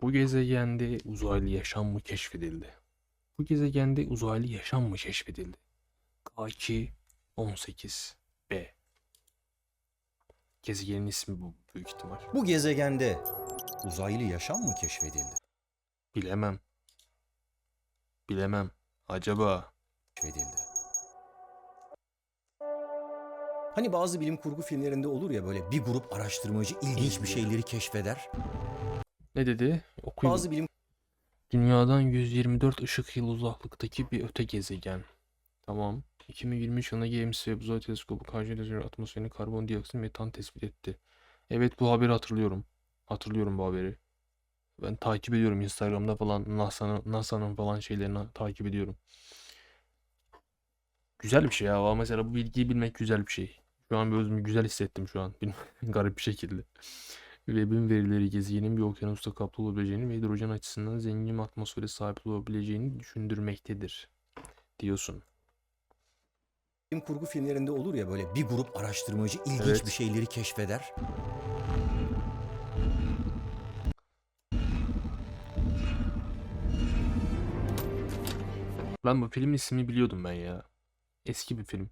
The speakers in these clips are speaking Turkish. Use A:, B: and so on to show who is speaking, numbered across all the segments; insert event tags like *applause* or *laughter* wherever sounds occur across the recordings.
A: Bu gezegende uzaylı yaşam mı keşfedildi? Bu gezegende uzaylı yaşam mı keşfedildi? K2 18b. Gezegenin ismi bu büyük ihtimal.
B: Bu gezegende uzaylı yaşam mı keşfedildi?
A: Bilemem. Bilemem. Acaba
B: Keşfedildi. Hani bazı bilim kurgu filmlerinde olur ya böyle bir grup araştırmacı ilginç bir şeyleri keşfeder.
A: Ne dedi? Okuyun.
B: Bazı bilim
A: Dünyadan 124 ışık yılı uzaklıktaki bir öte gezegen. Tamam. 2023 yılında James Webb Uzay Teleskobu karşılaştırıyor atmosferini karbondioksit metan tespit etti. Evet bu haberi hatırlıyorum. Hatırlıyorum bu haberi. Ben takip ediyorum Instagram'da falan NASA'nın NASA'nın falan şeylerini takip ediyorum. Güzel bir şey ya. Ama Mesela bu bilgiyi bilmek güzel bir şey. Şu an bir özümü güzel hissettim şu an. *laughs* Garip bir şekilde. Webb'in verileri gezegenin bir okyanusta kaplı olabileceğini ve hidrojen açısından zengin bir atmosfere sahip olabileceğini düşündürmektedir. Diyorsun.
B: kurgu filmlerinde olur ya böyle bir grup araştırmacı ilginç
A: Evet.
B: bir şeyleri keşfeder.
A: Ben bu filmin ismini biliyordum ben ya. Eski bir film.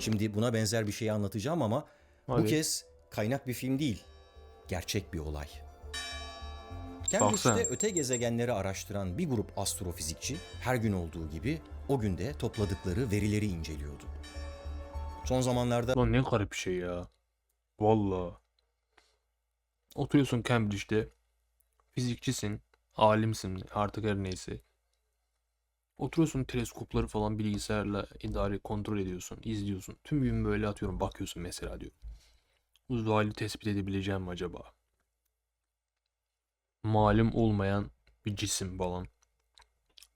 B: Şimdi buna benzer bir şey anlatacağım ama bu
A: Hadi.
B: kez kaynak bir film değil. Gerçek bir olay.
A: Baksana.
B: Cambridge'de öte gezegenleri araştıran bir grup astrofizikçi her gün olduğu gibi o günde topladıkları verileri inceliyordu. Son zamanlarda
A: Lan ne garip bir şey ya. Vallahi. Oturuyorsun Cambridge'de. Fizikçisin. Alimsin artık her neyse. Oturuyorsun teleskopları falan bilgisayarla idare kontrol ediyorsun. izliyorsun. Tüm gün böyle atıyorum bakıyorsun mesela diyor. Uzaylı tespit edebileceğim mi acaba? Malum olmayan bir cisim falan.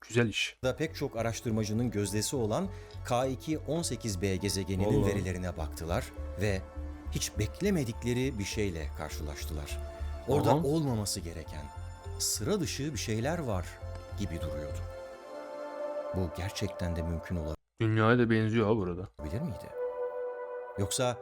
A: Güzel iş.
B: da pek çok araştırmacının gözdesi olan K2-18b gezegeninin
A: Vallahi.
B: verilerine baktılar ve hiç beklemedikleri bir şeyle karşılaştılar. Orada
A: Aha.
B: olmaması gereken sıra dışı bir şeyler var gibi duruyordu. Bu gerçekten de mümkün
A: Dünyaya da benziyor ha burada.
B: olabilir miydi? Yoksa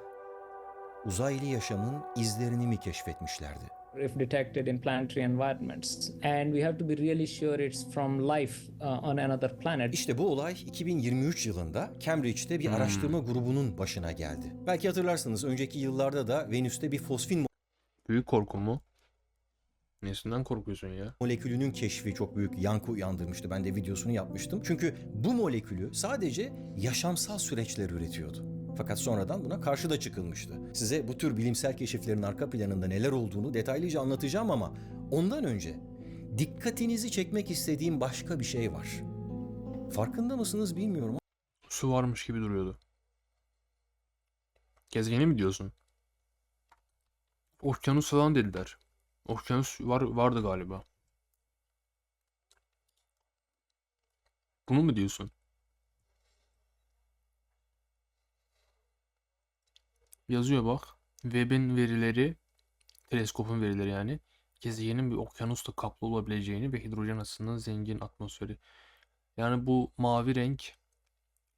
B: uzaylı yaşamın izlerini mi keşfetmişlerdi?
C: if detected in planetary environments. And we have to be really sure it's from life uh, on another planet.
B: İşte bu olay 2023 yılında Cambridge'de bir araştırma grubunun başına geldi. Belki hatırlarsınız önceki yıllarda da Venüs'te bir fosfin
A: Büyük korkum mu? Nesinden korkuyorsun ya?
B: molekülünün keşfi çok büyük yankı uyandırmıştı. Ben de videosunu yapmıştım. Çünkü bu molekülü sadece yaşamsal süreçler üretiyordu. Fakat sonradan buna karşı da çıkılmıştı. Size bu tür bilimsel keşiflerin arka planında neler olduğunu detaylıca anlatacağım ama ondan önce dikkatinizi çekmek istediğim başka bir şey var. Farkında mısınız bilmiyorum
A: Su varmış gibi duruyordu. Gezegeni mi diyorsun? Okyanus falan dediler. Okyanus var vardı galiba. Bunu mu diyorsun? Yazıyor bak. Webb'in verileri, teleskopun verileri yani, gezegenin bir okyanusla kaplı olabileceğini ve hidrojen açısından zengin atmosferi. Yani bu mavi renk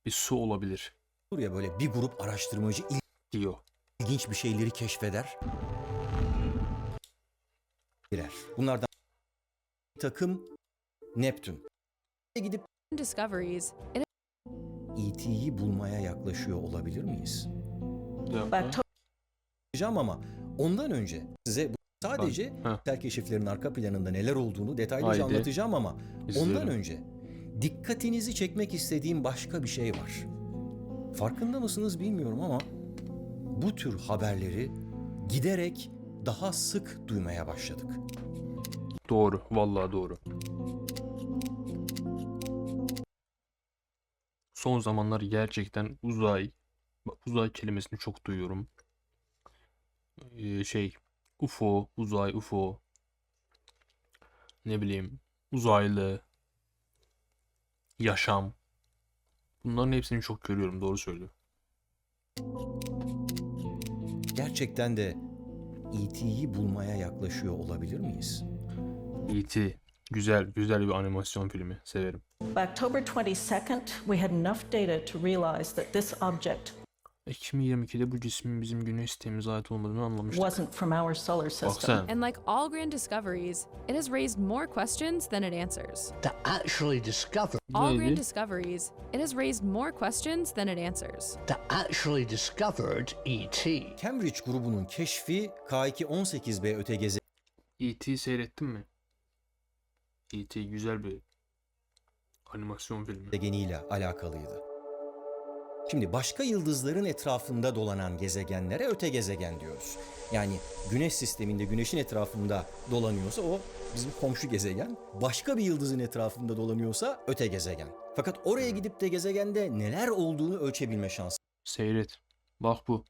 A: bir su olabilir
B: Olur ya böyle bir grup araştırmacı
A: diyor.
B: ilginç bir şeyleri keşfeder. Birer. Bunlardan takım Neptün. Gidip
D: discoveries
B: ET'yi bulmaya yaklaşıyor olabilir miyiz? Diyeceğim ama ondan önce size bu sadece
A: Heh.
B: bilimsel keşiflerin arka planında neler olduğunu detaylıca
A: Haydi.
B: anlatacağım ama ondan
A: İzliyorum.
B: önce dikkatinizi çekmek istediğim başka bir şey var. Farkında mısınız bilmiyorum ama bu tür haberleri giderek daha sık duymaya başladık.
A: Doğru. Vallahi doğru. Son zamanlar gerçekten uzay uzay kelimesini çok duyuyorum. Ee, şey UFO, uzay, UFO. Ne bileyim, uzaylı, yaşam. Bunların hepsini çok görüyorum, doğru söylüyor.
B: Gerçekten de ET'yi bulmaya yaklaşıyor olabilir miyiz?
A: E.T. Güzel, güzel bir animasyon filmi. Severim.
E: By October 22nd, we had enough data to realize that this object
A: 2022'de bu cismin bizim güneş sistemimize ait olmadığını anlamıştık.
D: wasn't from our solar system.
E: And like all grand discoveries, it has raised more questions than it answers.
F: to actually discover
E: All
A: Neydi?
E: grand discoveries, it has raised more questions than it answers.
F: to actually discovered E ET.
B: Cambridge grubunun keşfi K2-18b öte
A: E.T. seyrettin mi? E.T. güzel bir animasyon filmi.
B: gezegeniyle alakalıydı. Şimdi başka yıldızların etrafında dolanan gezegenlere öte gezegen diyoruz. Yani güneş sisteminde güneşin etrafında dolanıyorsa o bizim komşu gezegen. Başka bir yıldızın etrafında dolanıyorsa öte gezegen. Fakat oraya gidip de gezegende neler olduğunu ölçebilme şansı
A: Seyret. Bak bu.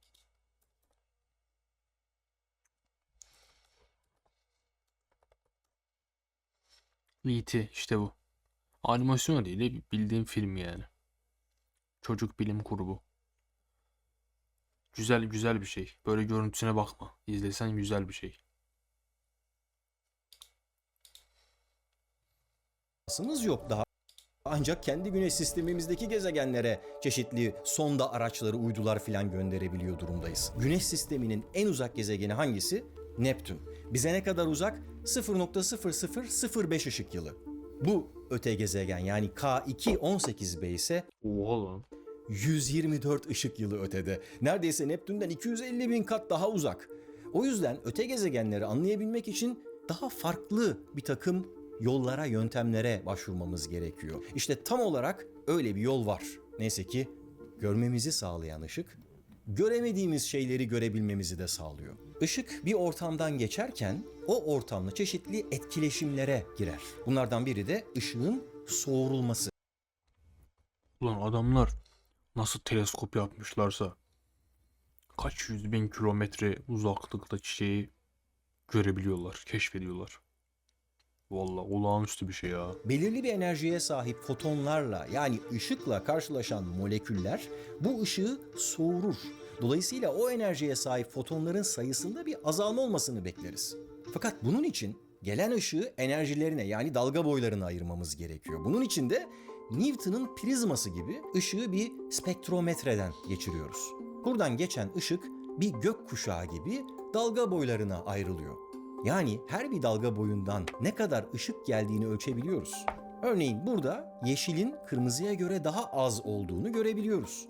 A: E.T. işte bu. Animasyon değil de bildiğim film yani. Çocuk bilim kurgu. Güzel güzel bir şey. Böyle görüntüsüne bakma. İzlesen güzel bir şey.
B: şansımız yok daha. Ancak kendi güneş sistemimizdeki gezegenlere çeşitli sonda araçları, uydular filan gönderebiliyor durumdayız. Güneş sisteminin en uzak gezegeni hangisi? Neptün. Bize ne kadar uzak? 0.0005 ışık yılı. Bu öte gezegen yani K2-18b ise
A: Oha lan.
B: 124 ışık yılı ötede. Neredeyse Neptün'den 250 bin kat daha uzak. O yüzden öte gezegenleri anlayabilmek için daha farklı bir takım yollara, yöntemlere başvurmamız gerekiyor. İşte tam olarak öyle bir yol var. Neyse ki görmemizi sağlayan ışık, göremediğimiz şeyleri görebilmemizi de sağlıyor. Işık bir ortamdan geçerken o ortamla çeşitli etkileşimlere girer. Bunlardan biri de ışığın soğurulması.
A: Ulan adamlar nasıl teleskop yapmışlarsa kaç yüz bin kilometre uzaklıktaki şeyi görebiliyorlar, keşfediyorlar. Vallahi olağanüstü bir şey ya.
B: Belirli bir enerjiye sahip fotonlarla yani ışıkla karşılaşan moleküller bu ışığı soğurur. Dolayısıyla o enerjiye sahip fotonların sayısında bir azalma olmasını bekleriz. Fakat bunun için gelen ışığı enerjilerine yani dalga boylarına ayırmamız gerekiyor. Bunun için de Newton'un prizması gibi ışığı bir spektrometreden geçiriyoruz. Buradan geçen ışık bir gök kuşağı gibi dalga boylarına ayrılıyor. Yani her bir dalga boyundan ne kadar ışık geldiğini ölçebiliyoruz. Örneğin burada yeşilin kırmızıya göre daha az olduğunu görebiliyoruz.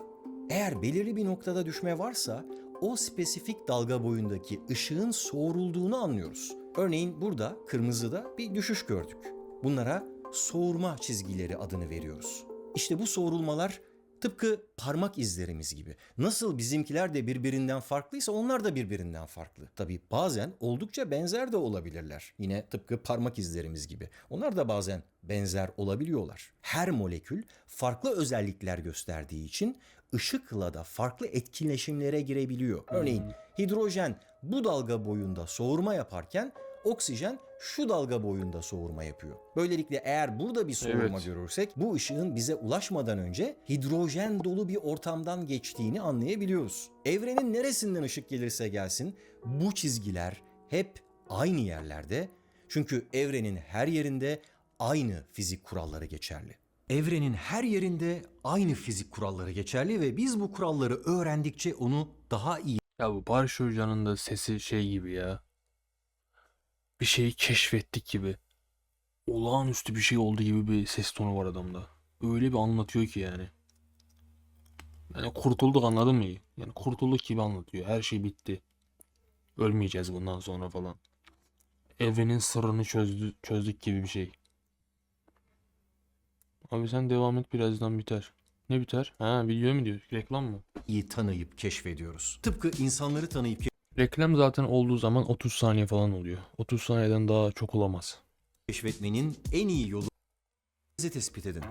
B: Eğer belirli bir noktada düşme varsa o spesifik dalga boyundaki ışığın soğurulduğunu anlıyoruz. Örneğin burada kırmızıda bir düşüş gördük. Bunlara soğurma çizgileri adını veriyoruz. İşte bu soğurulmalar tıpkı parmak izlerimiz gibi. Nasıl bizimkiler de birbirinden farklıysa onlar da birbirinden farklı. Tabii bazen oldukça benzer de olabilirler. Yine tıpkı parmak izlerimiz gibi. Onlar da bazen benzer olabiliyorlar. Her molekül farklı özellikler gösterdiği için ışıkla da farklı etkileşimlere girebiliyor. Örneğin hidrojen bu dalga boyunda soğurma yaparken oksijen şu dalga boyunda soğurma yapıyor. Böylelikle eğer burada bir soğurma
A: Evet.
B: görürsek bu ışığın bize ulaşmadan önce hidrojen dolu bir ortamdan geçtiğini anlayabiliyoruz. Evrenin neresinden ışık gelirse gelsin bu çizgiler hep aynı yerlerde. Çünkü evrenin her yerinde aynı fizik kuralları geçerli. Evrenin her yerinde aynı fizik kuralları geçerli ve biz bu kuralları öğrendikçe onu daha iyi
A: Ya bu Barış Hoca'nın da sesi şey gibi ya. Bir şeyi keşfettik gibi. Olağanüstü bir şey oldu gibi bir ses tonu var adamda. Öyle bir anlatıyor ki yani. Yani kurtulduk anladın mı? Yani kurtulduk gibi anlatıyor. Her şey bitti. Ölmeyeceğiz bundan sonra falan. Evrenin sırrını çözdü, çözdük gibi bir şey. Abi sen devam et birazdan biter. Ne biter? Ha video mu diyor? Reklam mı?
B: iyi tanıyıp keşfediyoruz. Tıpkı insanları tanıyıp
A: Reklam zaten olduğu zaman 30 saniye falan oluyor. 30 saniyeden daha çok olamaz.
B: keşfetmenin en iyi yolu bizi tespit edin.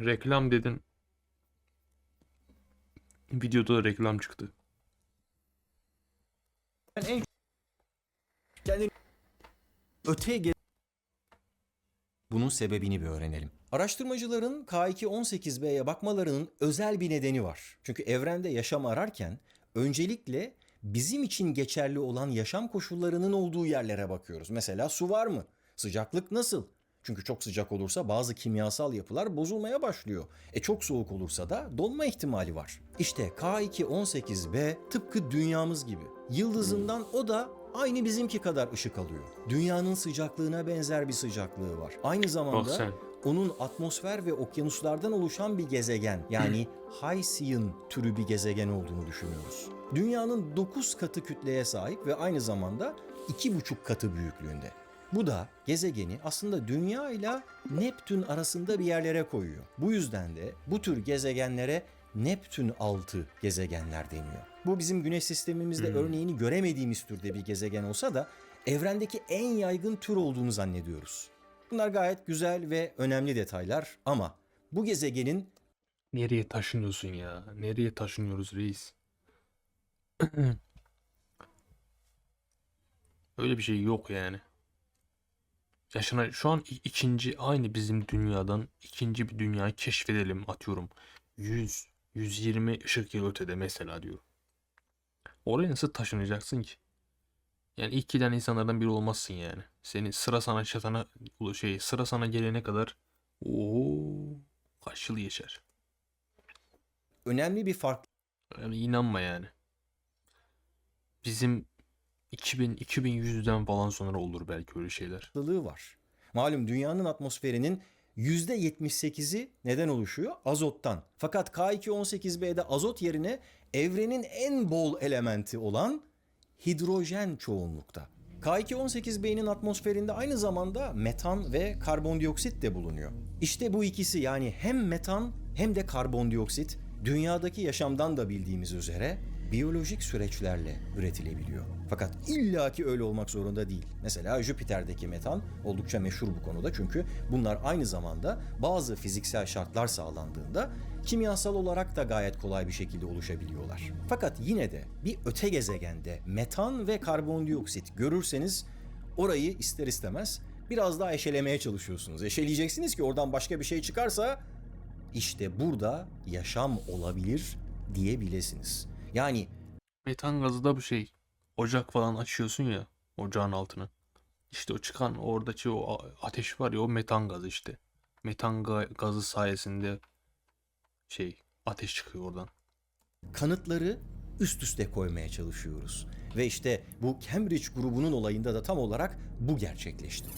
A: Reklam dedin. Videoda da reklam çıktı.
B: en kendini öte ge- bunun sebebini bir öğrenelim. Araştırmacıların K2-18b'ye bakmalarının özel bir nedeni var. Çünkü evrende yaşam ararken öncelikle bizim için geçerli olan yaşam koşullarının olduğu yerlere bakıyoruz. Mesela su var mı? Sıcaklık nasıl? Çünkü çok sıcak olursa bazı kimyasal yapılar bozulmaya başlıyor. E çok soğuk olursa da donma ihtimali var. İşte K2-18b tıpkı dünyamız gibi. Yıldızından o da aynı bizimki kadar ışık alıyor. Dünyanın sıcaklığına benzer bir sıcaklığı var. Aynı
A: Bak
B: zamanda
A: sen.
B: onun atmosfer ve okyanuslardan oluşan bir gezegen yani *clears throat* Halcyon türü bir gezegen olduğunu düşünüyoruz. Dünyanın 9 katı kütleye sahip ve aynı zamanda 2,5 katı büyüklüğünde. Bu da gezegeni aslında Dünya ile Neptün arasında bir yerlere koyuyor. Bu yüzden de bu tür gezegenlere Neptün altı gezegenler deniyor. Bu bizim güneş sistemimizde örneğini göremediğimiz türde bir gezegen olsa da evrendeki en yaygın tür olduğunu zannediyoruz. Bunlar gayet güzel ve önemli detaylar ama bu gezegenin
A: Nereye taşınıyorsun ya? Nereye taşınıyoruz reis? *clears throat* Öyle bir şey yok yani. Yaşına şu an ikinci aynı bizim dünyadan ikinci bir dünyayı keşfedelim atıyorum. 100 120 ışık yılı ötede mesela diyor. Oraya nasıl taşınacaksın ki? Yani ilk giden insanlardan biri olmazsın yani. Seni sıra sana çatana şey sıra sana gelene kadar ooo kaç yıl geçer.
B: önemli bir
A: Yani inanma yani. Bizim 2000 2100'den falan sonra olur belki öyle şeyler.
B: farklılığı var. Malum dünyanın atmosferinin %78'i neden oluşuyor? Azottan. Fakat K2-18b'de azot yerine evrenin en bol elementi olan hidrojen çoğunlukta. K2-18b'nin atmosferinde aynı zamanda metan ve karbondioksit de bulunuyor. İşte bu ikisi yani hem metan hem de karbondioksit dünyadaki yaşamdan da bildiğimiz üzere biyolojik süreçlerle üretilebiliyor. Fakat illaki öyle olmak zorunda değil. Mesela Jüpiter'deki metan oldukça meşhur bu konuda çünkü bunlar aynı zamanda bazı fiziksel şartlar sağlandığında kimyasal olarak da gayet kolay bir şekilde oluşabiliyorlar. Fakat yine de bir öte gezegende metan ve karbondioksit görürseniz orayı ister istemez biraz daha eşelemeye çalışıyorsunuz. Eşeleyeceksiniz ki oradan başka bir şey çıkarsa işte burada yaşam olabilir diyebilirsiniz. Yani
A: Metan gazı da bu şey. Ocak falan açıyorsun ya ocağın altını. İşte o çıkan oradaki o ateş var ya o metan gazı işte. Metan ga- gazı sayesinde şey ateş çıkıyor oradan.
B: kanıtları üst üste koymaya çalışıyoruz. Ve işte bu Cambridge grubunun olayında da tam olarak bu gerçekleşti.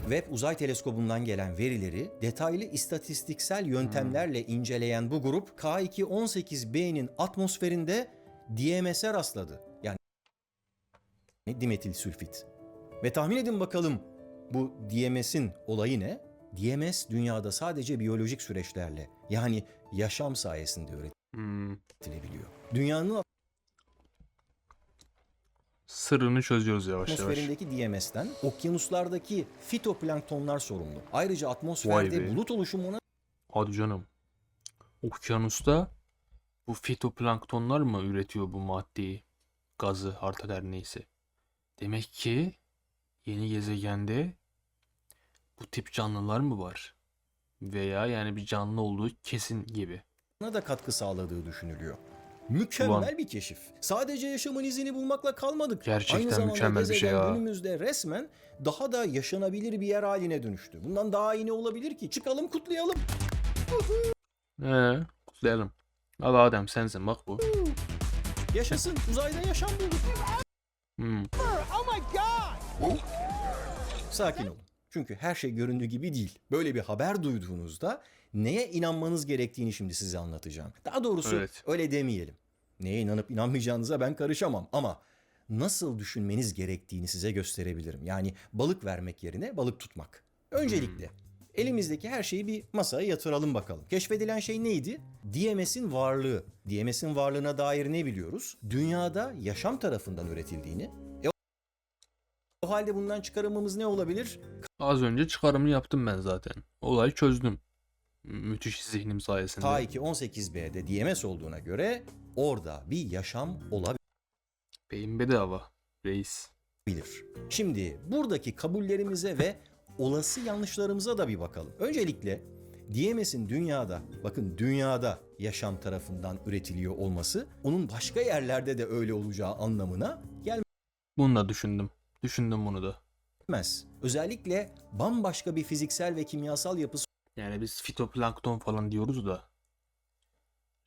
B: Webb Uzay Teleskobu'ndan gelen verileri detaylı istatistiksel yöntemlerle inceleyen bu grup K2-18b'nin atmosferinde DMS'e rastladı. Yani dimetil sülfit. Ve tahmin edin bakalım bu DMS'in olayı ne? DMS dünyada sadece biyolojik süreçlerle yani yaşam sayesinde
A: Hmm,
B: üretilebiliyor. Dünyanın
A: sırrını çözüyoruz yavaş yavaş.
B: atmosferindeki DMS'ten okyanuslardaki fitoplanktonlar sorumlu. Ayrıca atmosferde
A: be.
B: bulut oluşumuna
A: Hadi canım. Okyanusta bu fitoplanktonlar mı üretiyor bu maddeyi? Gazı artık her neyse. Demek ki yeni gezegende bu tip canlılar mı var? Veya yani bir canlı olduğu kesin gibi.
B: da katkı sağladığı düşünülüyor. Mükemmel
A: Ulan.
B: bir keşif. Sadece yaşamın izini bulmakla kalmadık.
A: Gerçekten
B: Aynı zamanda
A: mükemmel bir şey ya.
B: günümüzde resmen daha da yaşanabilir bir yer haline dönüştü. Bundan daha iyi ne olabilir ki? Çıkalım kutlayalım.
A: Ee, kutlayalım. Al Adem sensin bak bu.
B: Yaşasın uzayda yaşam bulduk.
A: Hmm.
B: Sakin olun. Çünkü her şey göründüğü gibi değil. Böyle bir haber duyduğunuzda neye inanmanız gerektiğini şimdi size anlatacağım. Daha doğrusu
A: Evet.
B: öyle demeyelim. Neye inanıp inanmayacağınıza ben karışamam ama nasıl düşünmeniz gerektiğini size gösterebilirim. Yani balık vermek yerine balık tutmak. Öncelikle elimizdeki her şeyi bir masaya yatıralım bakalım. Keşfedilen şey neydi? DMS'in varlığı. DMS'in varlığına dair ne biliyoruz? Dünyada yaşam tarafından üretildiğini. E o halde bundan çıkarımımız ne olabilir?
A: Az önce çıkarımını yaptım ben zaten. Olayı çözdüm. Müthiş zihnim sayesinde.
B: K2-18b'de DMS olduğuna göre orada bir yaşam
A: Beyin bedava. Reis.
B: olabilir. Şimdi buradaki kabullerimize ve olası yanlışlarımıza da bir bakalım. Öncelikle DMS'in dünyada, bakın dünyada yaşam tarafından üretiliyor olması onun başka yerlerde de öyle olacağı anlamına
A: Bunu da düşündüm. Düşündüm bunu da.
B: etmez. Özellikle bambaşka bir fiziksel ve kimyasal yapısı
A: Yani biz fitoplankton falan diyoruz da.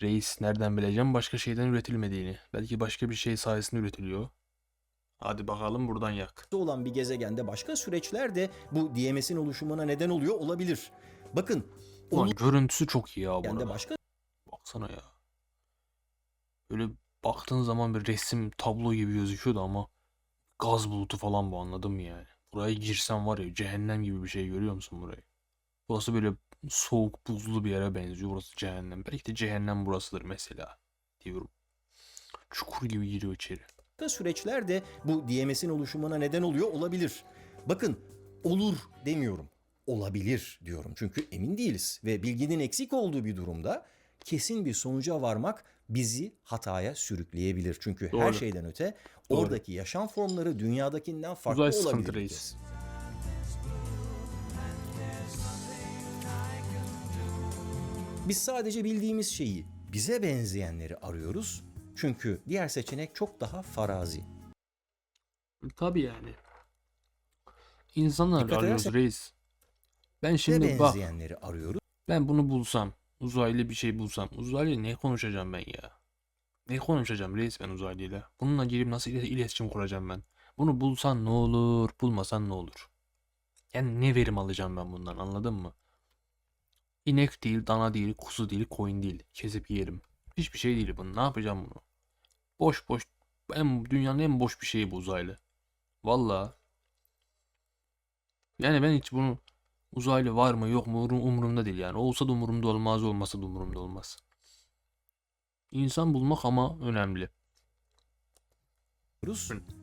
A: Reis nereden bileceğim başka şeyden üretilmediğini. Belki başka bir şey sayesinde üretiliyor. Hadi bakalım buradan yak.
B: olan bir gezegende başka süreçler de bu DMS'in oluşumuna neden oluyor olabilir. Bakın
A: Ulan
B: onun
A: görüntüsü çok iyi ya bu arada.
B: başka
A: Baksana ya. Böyle baktığın zaman bir resim tablo gibi gözüküyordu ama gaz bulutu falan bu anladın mı yani? Buraya girsen var ya cehennem gibi bir şey görüyor musun burayı? Burası böyle soğuk buzlu bir yere benziyor. Burası cehennem. Belki de cehennem burasıdır mesela diyorum. Çukur gibi giriyor içeri.
B: süreçler de bu DMS'in oluşumuna neden oluyor olabilir. Bakın olur demiyorum. Olabilir diyorum. Çünkü emin değiliz ve bilginin eksik olduğu bir durumda kesin bir sonuca varmak bizi hataya sürükleyebilir. Çünkü her
A: Doğru.
B: şeyden öte
A: Doğru.
B: oradaki yaşam formları dünyadakinden farklı
A: Uzay
B: olabilir. Biz sadece bildiğimiz şeyi, bize benzeyenleri arıyoruz. Çünkü diğer seçenek çok daha farazi.
A: Tabii yani. İnsanlar
B: Dikkat
A: arıyoruz
B: edersen-
A: reis. Ben
B: Bize
A: şimdi bak
B: benzeyenleri arıyoruz.
A: ben bunu bulsam uzaylı bir şey bulsam uzaylı ne konuşacağım ben ya? Ne konuşacağım reis ben uzaylıyla? Bununla girip nasıl ile- iletişim kuracağım ben? Bunu bulsan ne olur, bulmasan ne olur? Yani ne verim alacağım ben bundan anladın mı? İnek değil, dana değil, kuzu değil, koyun değil. Kesip yerim. Hiçbir şey değil bu. Ne yapacağım bunu? Boş boş. En, dünyanın en boş bir şeyi bu uzaylı. Vallahi. Yani ben hiç bunu uzaylı var mı yok mu umur- umurumda değil yani. Olsa da umurumda olmaz, olmasa da umurumda olmaz. İnsan bulmak ama önemli.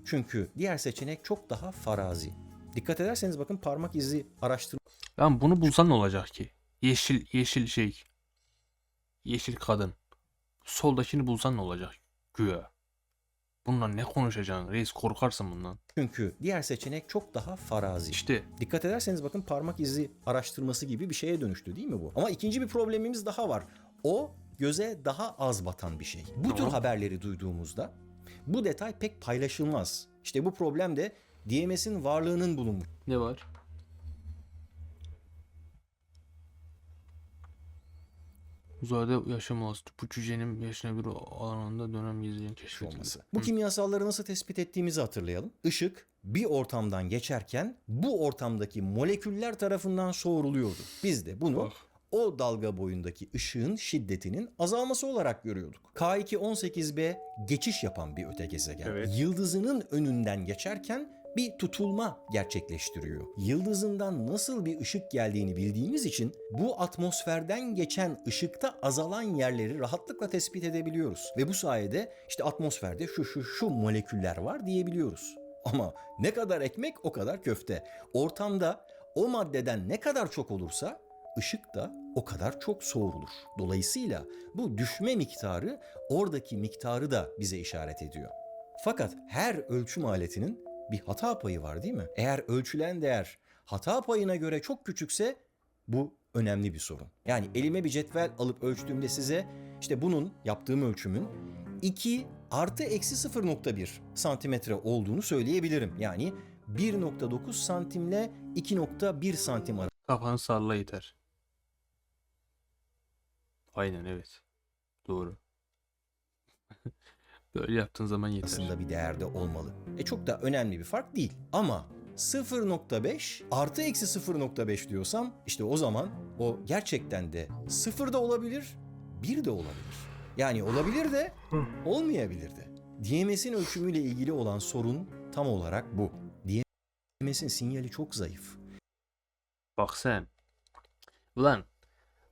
B: Çünkü diğer seçenek çok daha farazi. Dikkat ederseniz bakın parmak izi araştırma
A: Ben bunu bulsan ne olacak ki? Yeşil yeşil şey. Yeşil kadın. Soldakini bulsan ne olacak? Güya. Bununla ne konuşacaksın? Reis korkarsın bundan.
B: çünkü diğer seçenek çok daha farazi.
A: İşte
B: Dikkat ederseniz bakın parmak izi araştırması gibi bir şeye dönüştü değil mi bu? Ama ikinci bir problemimiz daha var. O göze daha az batan bir şey. Bu tür
A: Tamam.
B: haberleri duyduğumuzda bu detay pek paylaşılmaz. İşte bu problem de DMS'in varlığının bulunmuş
A: ne var? Uzayda yaşamaz. Bu cücenin yaşına bir alanında dönem gezegen keşfedildi.
B: olması. Bu kimyasalları nasıl tespit ettiğimizi hatırlayalım. Işık bir ortamdan geçerken bu ortamdaki moleküller tarafından soğuruluyordu. Biz de bunu
A: Bak.
B: o dalga boyundaki ışığın şiddetinin azalması olarak görüyorduk. K2-18b geçiş yapan bir öte gezegen.
A: Evet.
B: Yıldızının önünden geçerken bir tutulma gerçekleştiriyor. Yıldızından nasıl bir ışık geldiğini bildiğimiz için bu atmosferden geçen ışıkta azalan yerleri rahatlıkla tespit edebiliyoruz. Ve bu sayede işte atmosferde şu şu şu moleküller var diyebiliyoruz. Ama ne kadar ekmek o kadar köfte. Ortamda o maddeden ne kadar çok olursa ışık da o kadar çok soğurulur. Dolayısıyla bu düşme miktarı oradaki miktarı da bize işaret ediyor. Fakat her ölçüm aletinin bir hata payı var değil mi? Eğer ölçülen değer hata payına göre çok küçükse bu önemli bir sorun. Yani elime bir cetvel alıp ölçtüğümde size işte bunun yaptığım ölçümün 2 artı eksi 0.1 santimetre olduğunu söyleyebilirim. Yani 1.9 santimle 2.1 santim
A: Kafanı salla yeter. Aynen evet. Doğru. Böyle yaptığın zaman yeter.
B: arasında bir değerde olmalı. E çok da önemli bir fark değil. Ama 0.5 artı eksi 0.5 diyorsam işte o zaman o gerçekten de 0 da olabilir, 1 de olabilir. Yani olabilir de olmayabilir de. DMS'in ölçümüyle ilgili olan sorun tam olarak bu. DMS'in sinyali çok zayıf.
A: Bak sen. Ulan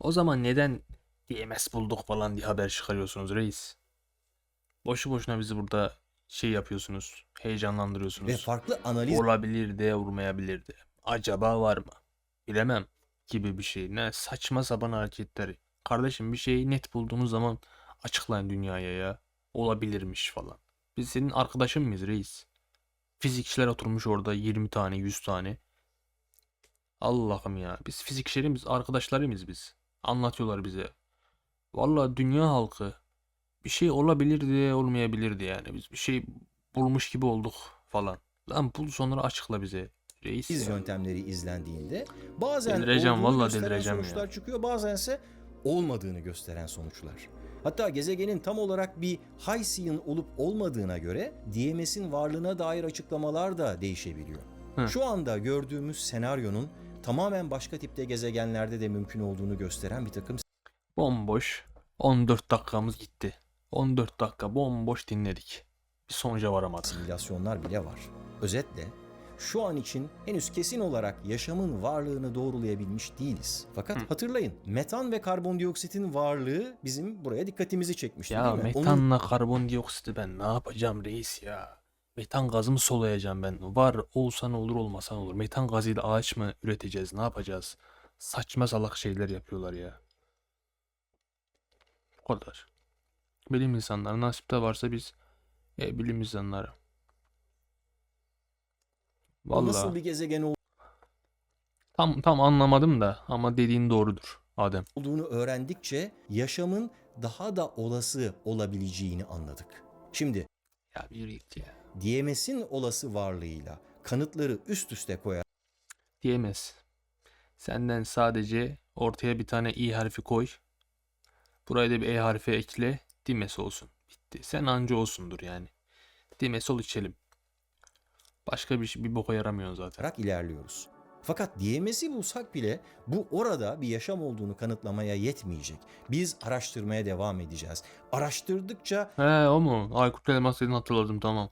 A: o zaman neden DMS bulduk falan diye haber çıkarıyorsunuz reis? Boşu boşuna bizi burada şey yapıyorsunuz. Heyecanlandırıyorsunuz.
B: Ve farklı analiz
A: Olabilir de olmayabilir de. Acaba var mı? Bilemem gibi bir şey. Ne saçma sapan hareketler. Kardeşim bir şeyi net bulduğunuz zaman açıklayın dünyaya ya. Olabilirmiş falan. Biz senin arkadaşın mıyız reis? Fizikçiler oturmuş orada 20 tane 100 tane. Allah'ım ya. Biz fizikçilerimiz arkadaşlarımız biz. Anlatıyorlar bize. Vallahi dünya halkı bir şey olabilirdi olmayabilirdi yani. Biz bir şey bulmuş gibi olduk. falan. Lan bul sonları açıkla bize. Reis
B: Biz yöntemleri izlendiğinde bazen
A: Delireceğim, vallahi delireceğim
B: sonuçlar
A: ya.
B: çıkıyor bazense olmadığını gösteren sonuçlar. Hatta gezegenin tam olarak bir Haysian olup olmadığına göre DMS'in varlığına dair açıklamalar da değişebiliyor.
A: Hı.
B: Şu anda gördüğümüz senaryonun tamamen başka tipte gezegenlerde de mümkün olduğunu gösteren bir takım
A: Bomboş. 14 dakikamız gitti. 14 dakika bomboş dinledik. Bir sonuca varamadık.
B: simülasyonlar bile var. Özetle şu an için henüz kesin olarak yaşamın varlığını doğrulayabilmiş değiliz. Fakat hatırlayın metan ve karbondioksitin varlığı bizim buraya dikkatimizi çekmişti
A: Ya
B: değil mi? Onun
A: metanla karbondioksiti ben ne yapacağım reis ya? Metan gazı mı solayacağım ben? Var olsa ne olur olmasa ne olur? Metan gazıyla ağaç mı üreteceğiz? Ne yapacağız? Saçma salak şeyler yapıyorlar ya. Bu kadar. Bilim insanları nasipte varsa biz e, bilim insanları.
B: nasıl
A: Vallahi
B: bir gezegen
A: tam tam anlamadım da ama dediğin doğrudur Adem.
B: olduğunu öğrendikçe yaşamın daha da olası olabileceğini anladık. Şimdi
A: Ya bir ya.
B: DMS'in olası varlığıyla kanıtları üst üste koyarak
A: Diyemez. Senden sadece ortaya bir tane i harfi koy. Buraya da bir e harfi ekle. Dimes olsun. Bitti. Sen anca olsundur yani. Dimes ol içelim. Başka bir, şey- bir boka yaramıyorsun zaten.
B: ilerliyoruz. Fakat DMS'i bulsak bile bu orada bir yaşam olduğunu kanıtlamaya yetmeyecek. Biz araştırmaya devam edeceğiz. Araştırdıkça
A: He o mu? Aykut Elmas dedin hatırladım tamam.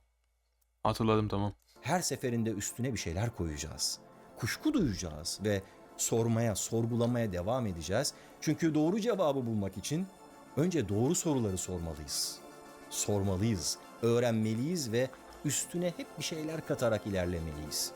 A: Hatırladım tamam.
B: her seferinde üstüne bir şeyler koyacağız. Kuşku duyacağız ve sormaya, sorgulamaya devam edeceğiz. Çünkü doğru cevabı bulmak için önce doğru soruları sormalıyız. Sormalıyız, öğrenmeliyiz ve üstüne hep bir şeyler katarak ilerlemeliyiz.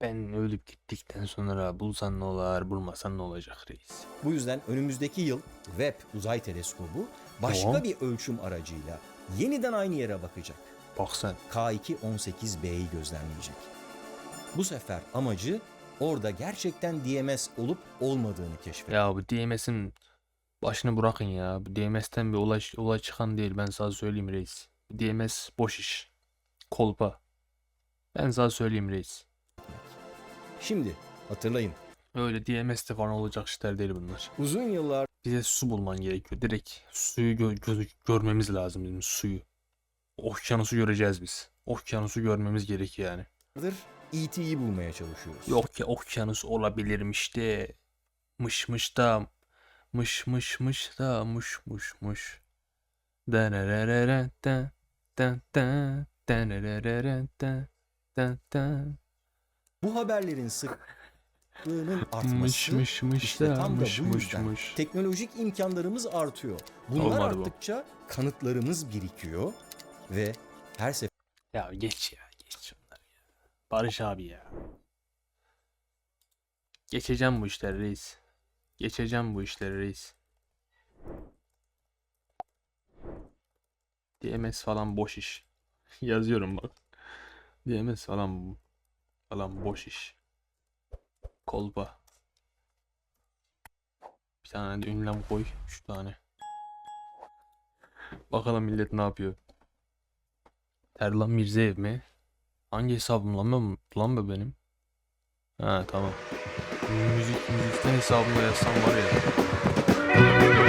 A: Ben ölüp gittikten sonra bulsan ne olur, bulmasan ne olacak reis?
B: Bu yüzden önümüzdeki yıl Webb Uzay Teleskobu başka
A: Tamam.
B: bir ölçüm aracıyla yeniden aynı yere bakacak.
A: Bak sen.
B: K2-18b'yi gözlemleyecek. Bu sefer amacı orada gerçekten DMS olup olmadığını keşfetmek.
A: Ya bu DMS'in başını bırakın ya. Bu DMS'ten bir olay, olay çıkan değil. Ben sana söyleyeyim reis. DMS boş iş. Kolpa. Ben sana söyleyeyim reis.
B: Şimdi hatırlayın
A: Öyle DMS'te falan olacak işler değil bunlar.
B: uzun yıllar
A: Bize su bulman gerekiyor. Direkt suyu gö- gözü- görmemiz lazım bizim suyu. Okyanusu göreceğiz biz. Okyanusu görmemiz gerekiyor yani.
B: ET'yi bulmaya çalışıyoruz.
A: Yok ya okyanus olabilirmiş de. Mış mış da. Mış mış mış da. Da. Da da.
B: Bu haberlerin sıklığının artması
A: mış mış
B: işte
A: da.
B: tam da
A: Mış
B: bu yüzden.
A: mış.
B: teknolojik imkanlarımız artıyor. Bunlar
A: Olmadı bu.
B: arttıkça kanıtlarımız birikiyor ve her
A: Ya geç ya geç şunları ya. Barış abi ya. Geçeceğim bu işleri reis. Geçeceğim bu işleri reis. DMS falan boş iş. *laughs* Yazıyorum bak. DMS falan falan boş iş. Kolpa. Bir tane de ünlem koy. Üç tane. Bakalım millet ne yapıyor. Terlan Mirzeev mi? Hangi hesabım lan? Lan bu benim. Ha tamam. Müzik müzikten hesabımda yazsam var ya.